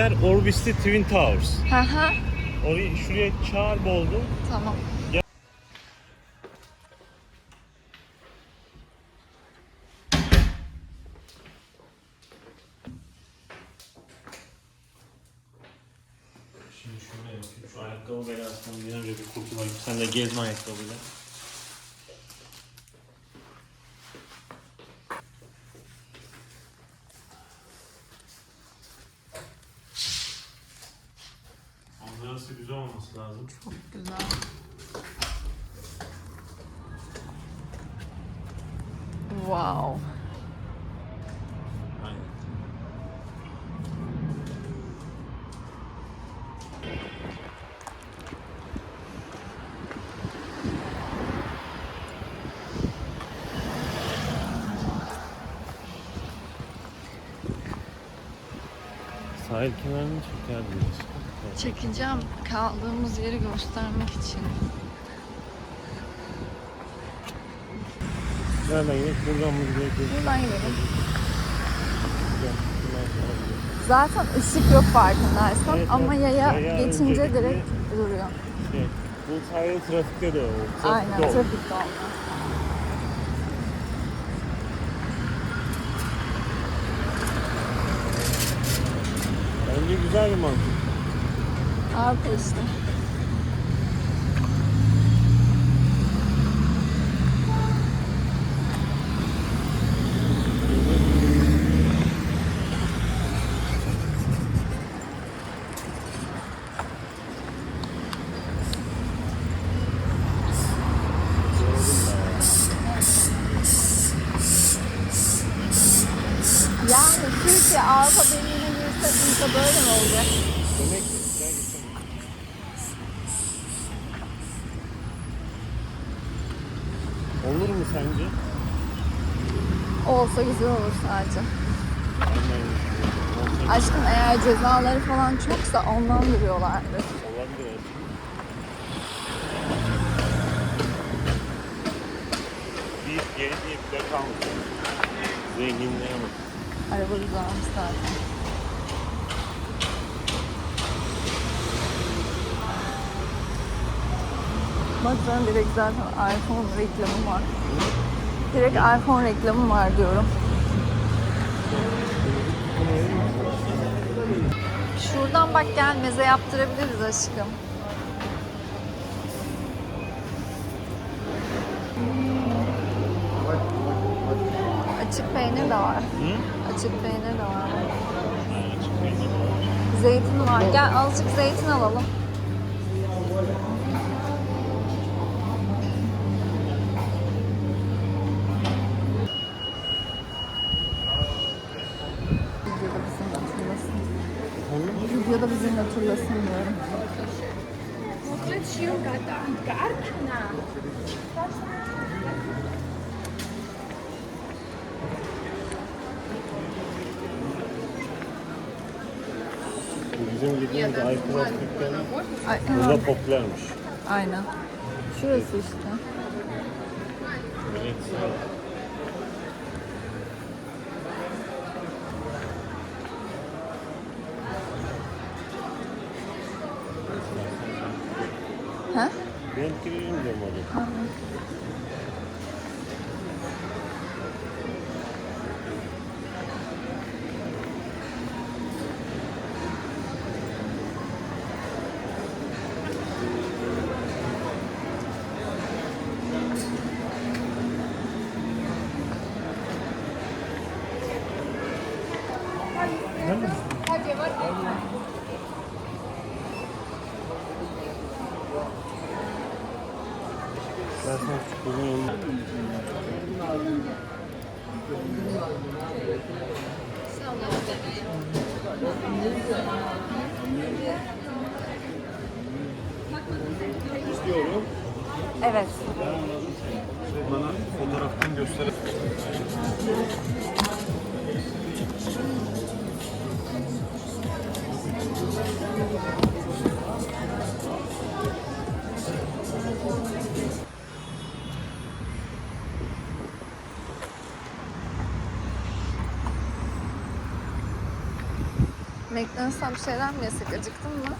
yer Orbis'te Twin Towers. Hı hı. Orayı şuraya çağır boldu. Tamam. Şimdi şöyle yapayım. Şu ayakkabı belasından bir önce bir kurtulayım. Sen de gezme ayakkabıyla. Manzarası güzel olması lazım. Çok güzel. Wow. Aynen. Sahil diyoruz. Çekeceğim kaldığımız yeri göstermek için. Nereden gidelim? Buradan mı gidelim? Buradan gidelim. Zaten ışık yok farkındaysan Evet, ama evet. yaya Yaya geçince direkt duruyor. Şey, bu sahil trafikte de o. Trafikte Aynen trafikte olmaz. Bence güzel bir mantık. Avrupa işte. Yani Türkiye Avrupa Birliği'ne de böyle mi olacak? Demek ki gitsin. Olur mu sence? Olsa güzel olur sadece. Olsa Aşkım eğer cezaları falan çoksa ondan duruyorlardır. olabilir. Bir geri bir bile kalmış. Zenginliğe bak. Araba güzelmiş zaten. Baksana direkt zaten iPhone reklamı var. Direkt iPhone reklamı var diyorum. Şuradan bak gel meze yaptırabiliriz aşkım. Açık peynir de var. Hı? Açık peynir de var. Zeytin var. Gel azıcık zeytin alalım. Videoda bizimle turlasın. Videoda bizimle turlasın diyorum. Bizim gittiğimiz iPhone dükkanı burada popülermiş. Aynen. Şurası işte. Millet sağ- Ha? Ben girelim diyorum diyorum. Evet. Bana fotoğraftan göster. McDonald's'tan bir şeyler mi yesek? Acıktın mı?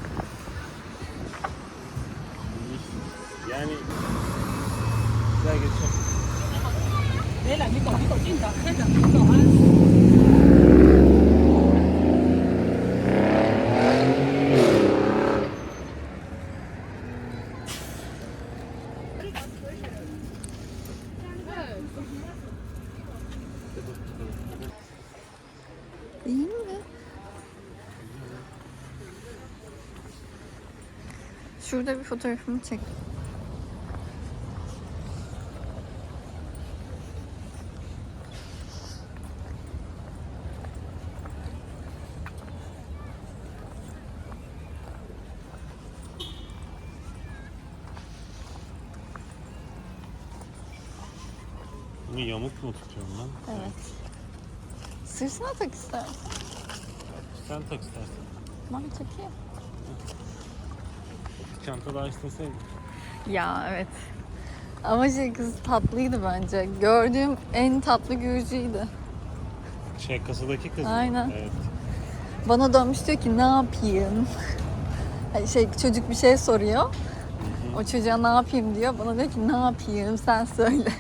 İyi mi? Şurada bir fotoğrafımı çek. Bunu yamuk mu tutuyorum lan? Evet. Sırsına tak istersen. Sen tak istersen. Ben takayım. Çanta daha isteseydin. Ya evet. Ama şey kız tatlıydı bence. Gördüğüm en tatlı gürcüydü. Şey kasadaki kız. Aynen. Evet. Bana dönmüş diyor ki ne yapayım? Hani şey çocuk bir şey soruyor. O çocuğa ne yapayım diyor. Bana diyor ki ne yapayım sen söyle.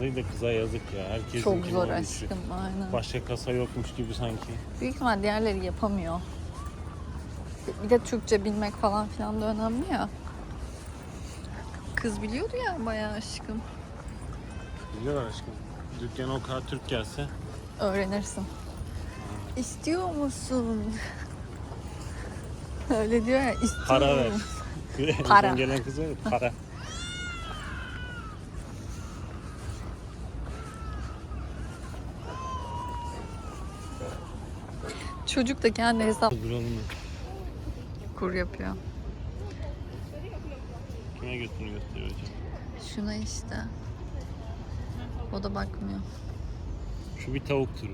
Kızıyı da kıza yazık ya. Herkesin Çok zor aşkım aynen. Başka kasa yokmuş gibi sanki. Büyük ihtimal diğerleri yapamıyor. Bir de Türkçe bilmek falan filan da önemli ya. Kız biliyordu ya bayağı aşkım. Biliyorlar aşkım. Dükkana o kadar Türk gelse. Öğrenirsin. İstiyor musun? Öyle diyor ya. istiyorum. Para ver. Para. Gelen kız öyle para. Çocuk da kendi hesap kur yapıyor. Kime götünü gösteriyor hocam? Şuna işte. O da bakmıyor. Şu bir tavuk turu.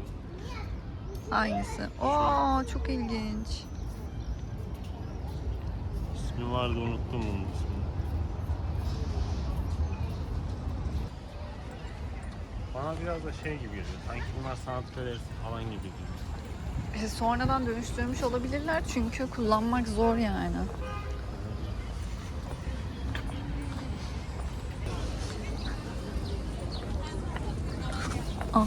Hangisi? Oo çok ilginç. İsmi vardı unuttum onun ismini. Bana biraz da şey gibi geliyor. Sanki bunlar sanat galerisi falan gibi geliyor. Sonradan dönüştürmüş olabilirler çünkü kullanmak zor yani. Ah.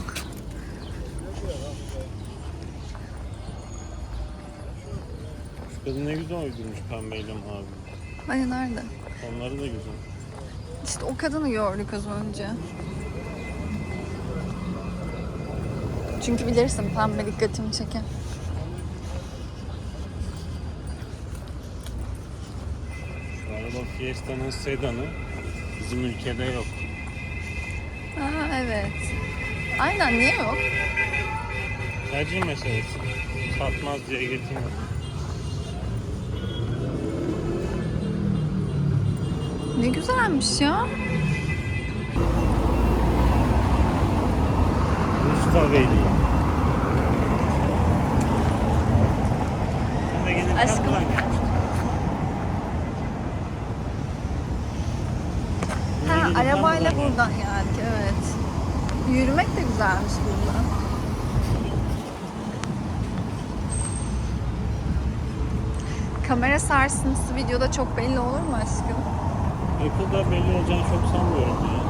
Şu kadın ne güzel uydurmuş pembeyle mavi. Hani nerede? Onları da güzel. İşte o kadını gördük az önce. Çünkü bilirsin pembe dikkatimi çeker. Şu araba Fiesta'nın sedanı bizim ülkede yok. Aa evet. Aynen niye yok? Tercih meselesi. Satmaz diye getirmedim. Ne güzelmiş ya. Gelirken Aşkım. buradan. Ha arabayla buradan buradan geldik evet. Yürümek de güzelmiş burada. Kamera sarsıntısı videoda çok belli olur mu aşkım? Apple'da belli olacağını çok sanmıyorum ya.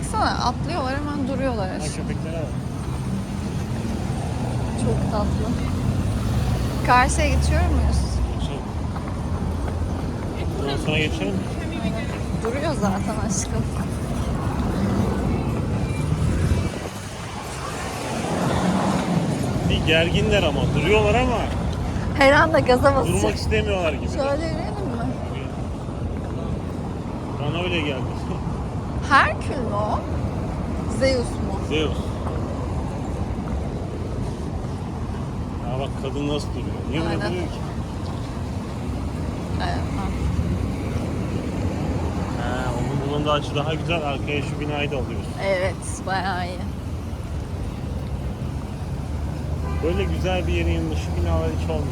Baksana atlıyorlar hemen duruyorlar aşkım. köpeklere bak. Çok tatlı. Karşıya geçiyor muyuz? Geçelim. Bundan sonra geçelim mi? Duruyor zaten aşkım. Bir gerginler ama duruyorlar ama Her anda gaza Durmak basacak. istemiyorlar gibi. Şöyle yürüyelim mi? Bana öyle geldi. Herkül mü o? Zeus mu? Zeus. Ya bak kadın nasıl duruyor? Niye böyle Aynen. duruyor ki? Evet. ha. Onun bulunduğu açı daha güzel. Arkaya şu binayı da alıyorsun. Evet, bayağı iyi. Böyle güzel bir yerin yanında şu binalar hiç olmuyor.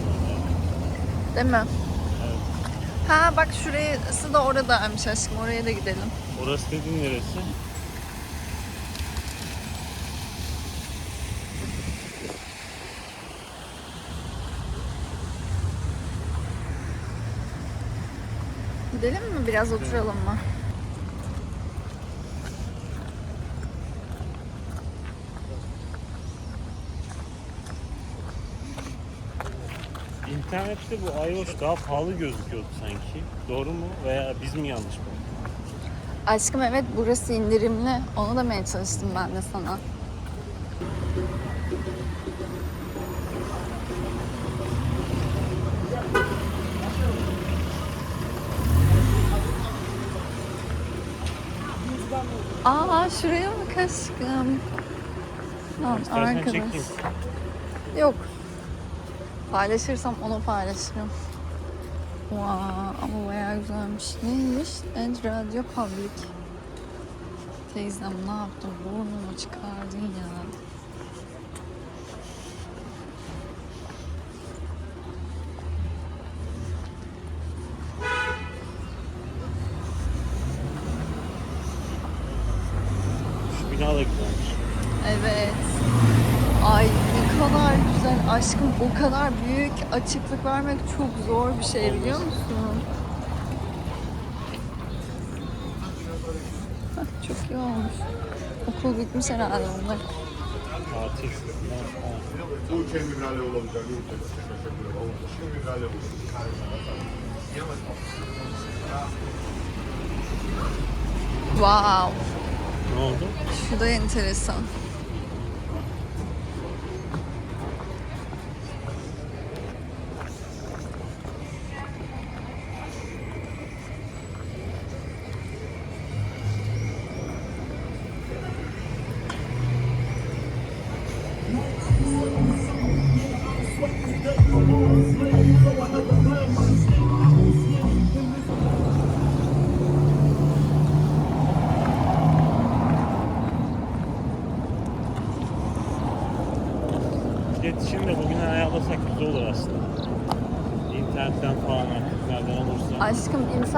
Değil mi? Evet. Ha bak şurası da oradaymış aşkım. Oraya da gidelim. Orası dediğin neresi? Gidelim mi? Biraz oturalım mı? İnternette bu iOS daha pahalı gözüküyordu sanki. Doğru mu? Veya biz mi yanlış bulduk? Aşkım evet burası indirimli. Onu demeye çalıştım ben de sana. Aa şuraya bak aşkım. Lan İstersen arkadaş. çekeyim. Yok. Paylaşırsam onu paylaşırım. Vaa ama bayağı güzelmiş. Neymiş? End Radio Public. Teyzem ne yaptın? Burnumu çıkardın ya. Şu bina da güzelmiş. Evet. Ay ne kadar güzel. Aşkım o kadar büyük açıklık vermek çok zor bir şey biliyor musun? Çok iyi olmuş. Okul bitmiş herhalde onlar. Tatil. Teşekkür ederim. Uçen minerale olacak. Wow. Ne oldu? Şu da enteresan.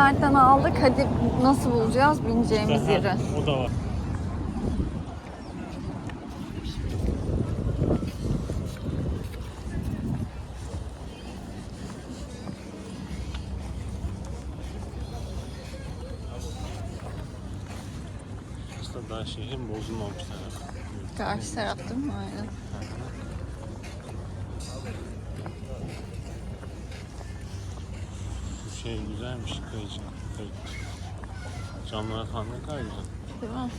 İnternetten aldık. Hadi nasıl bulacağız bineceğimiz İşte, yeri? O da var. Aslında daha şehrin bozulmamış tarafı. Karşı taraf değil mi? Aynen. Şey güzelmiş kayıcı. Kayık. Camlar falan ne kadar güzel. Değil mi?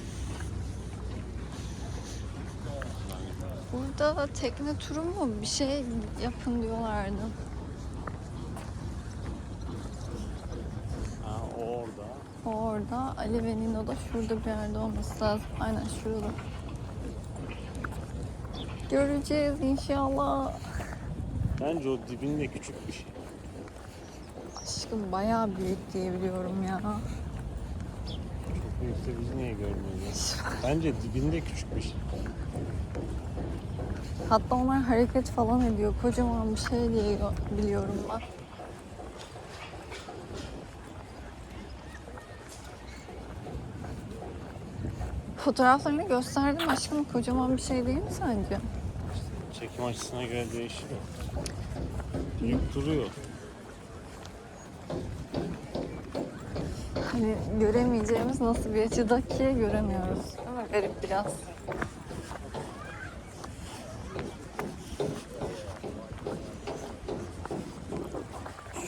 Burada tekne turu mu bir şey yapın diyorlardı. Ha o orada. O orada, Ali ve Nino da şurada bir yerde olması lazım. Aynen şurada. Göreceğiz inşallah. Bence o dibinde küçük bir şey. Aşkım bayağı büyük diye biliyorum ya. Çok büyükse biz niye görmüyoruz? Bence dibinde küçük bir şey. Hatta onlar hareket falan ediyor. Kocaman bir şey diye biliyorum ben. Fotoğraflarını gösterdim aşkım. Kocaman bir şey değil mi sence? Çekim açısına göre değişiyor. Büyük duruyor. Hani göremeyeceğimiz nasıl bir açıda ki göremiyoruz. Ama garip biraz.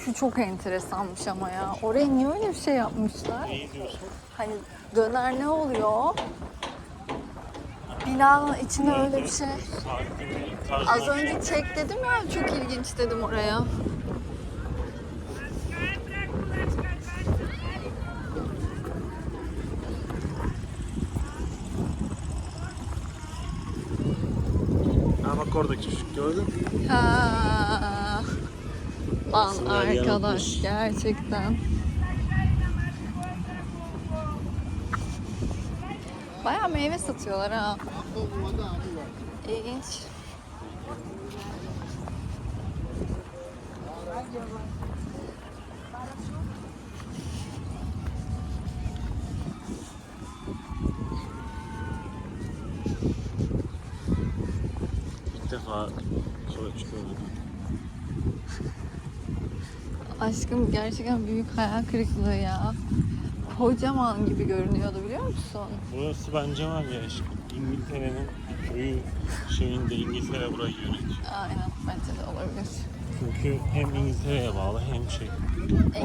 Şu çok enteresanmış ama ya. Oraya niye öyle bir şey yapmışlar? Neyi diyorsun? Hani döner ne oluyor? Bir İnan içinde öyle bir şey. Az önce çek dedim ya çok ilginç dedim oraya. Ha bak orada küçük gördün mü? Ha. Lan Aslında arkadaş gerçekten. Bayağı meyve satıyorlar ha. İlginç. Aşkım gerçekten büyük hayal kırıklığı ya. Kocaman gibi görünüyordu biliyor musun? Burası bence var ya aşkım. İngiltere'nin köyü şeyinde İngiltere burayı yönetiyor. Aynen bence de olabilir. Çünkü hem İngiltere'ye bağlı hem şey.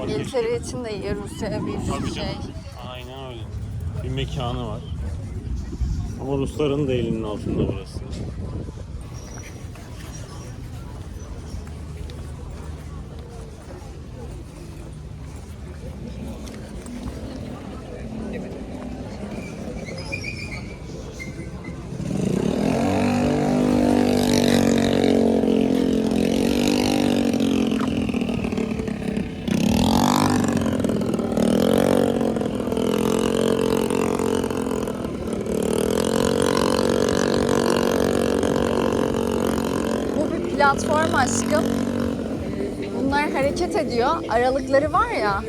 İngiltere için de iyi Rusya bir Tabii şey. canım. Aynen öyle. Bir mekanı var. Ama Rusların da elinin altında burası. Bu bir platform aşkım. Bunlar hareket ediyor. Aralıkları var ya.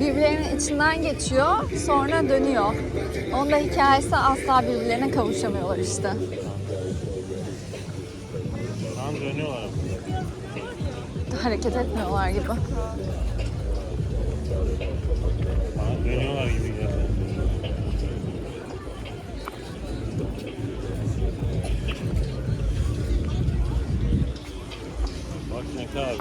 Birbirlerinin içinden geçiyor. Sonra dönüyor. Onun da hikayesi asla birbirlerine kavuşamıyorlar işte. Tamam dönüyorlar. Hareket etmiyorlar gibi. Bana dönüyorlar gibi geldi. Bak ne kadar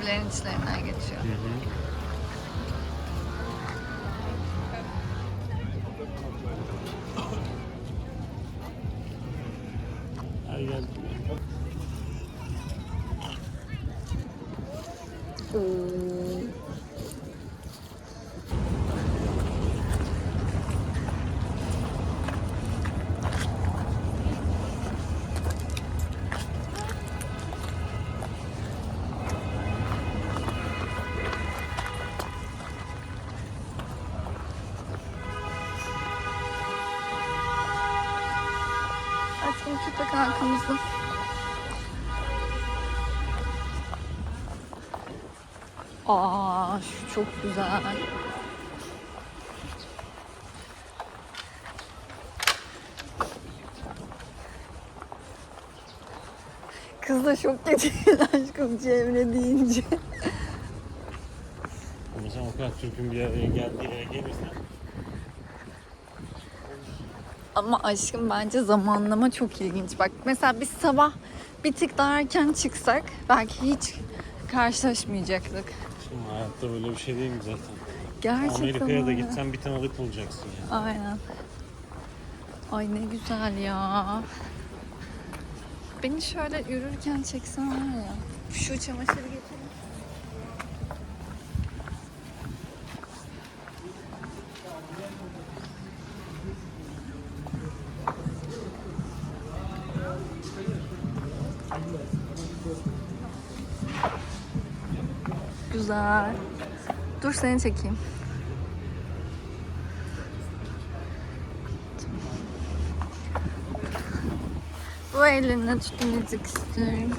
büyük. Bak birbirlerinin içlerinden geçiyor. Hadi çok güzel. Kız da şok geçirdi aşkım Cemre deyince. Ama sen o kadar Türk'ün bir araya geldiği yere gelirsen Ama aşkım bence zamanlama çok ilginç. Bak mesela biz sabah bir tık daha erken çıksak belki hiç karşılaşmayacaktık. Hayatta böyle bir şey değil mi zaten? Gerçekten Amerika'ya da öyle. gitsen bir tanıdık bulacaksın ya. Aynen. Ay ne güzel ya. Beni şöyle yürürken çeksen var ya. Şu çamaşırı getir. Güzel. Dur seni çekeyim. Bu eline tutmayacak istiyorum.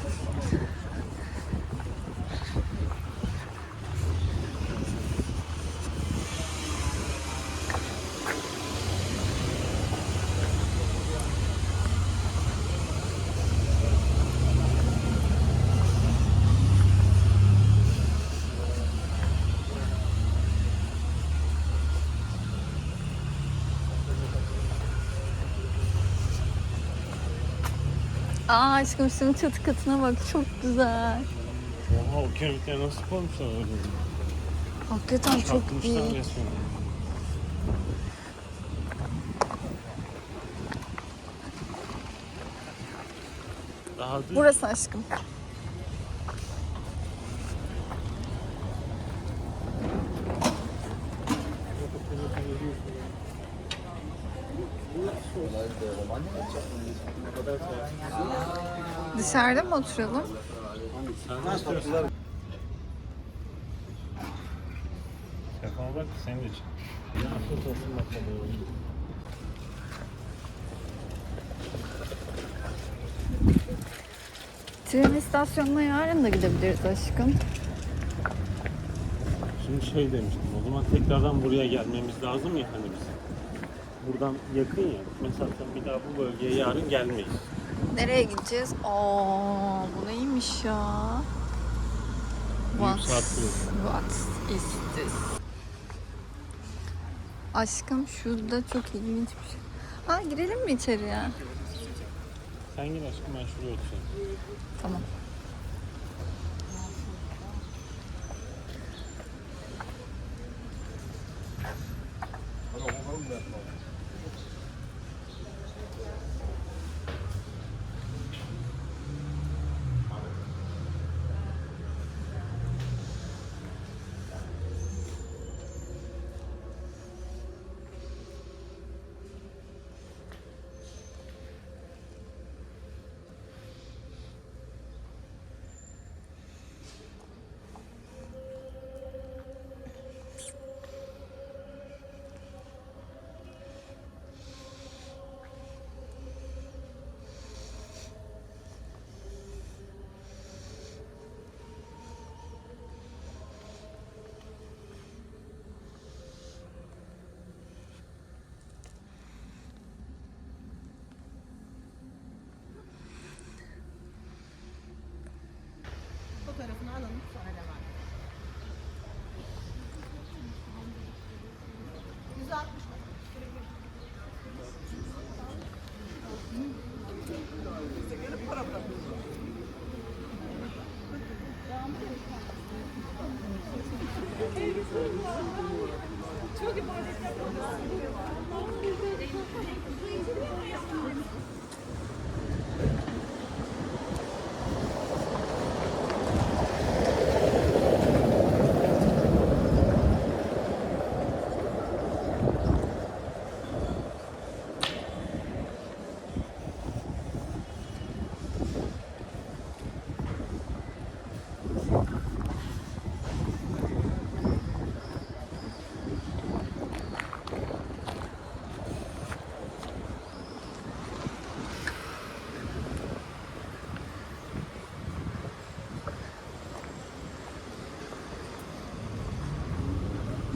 Aa aşkım şunun çatı katına bak çok güzel. Oha o kemikleri nasıl koymuşlar öyle? Hakikaten çok iyi. resmen. Daha. Burası aşkım. Dışarıda mı oturalım? Telefona bak senin için. Tren istasyonuna yarın da gidebiliriz aşkım. Şimdi şey demiştim, o zaman tekrardan buraya gelmemiz lazım ya hani biz. Buradan yakın ya, mesela bir daha bu bölgeye yarın gelmeyiz. Nereye gideceğiz? Aa, bu neymiş ya? What, what is this? Aşkım şurada çok ilginç bir şey. Ha girelim mi içeriye? Sen gel aşkım ben şuraya oturayım. Tamam.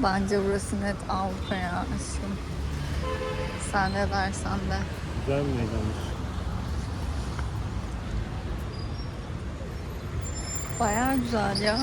Bence burası net Avrupa ya aşkım. Sen ne dersen de. Güzel bir meydanmış. Bayağı güzel ya.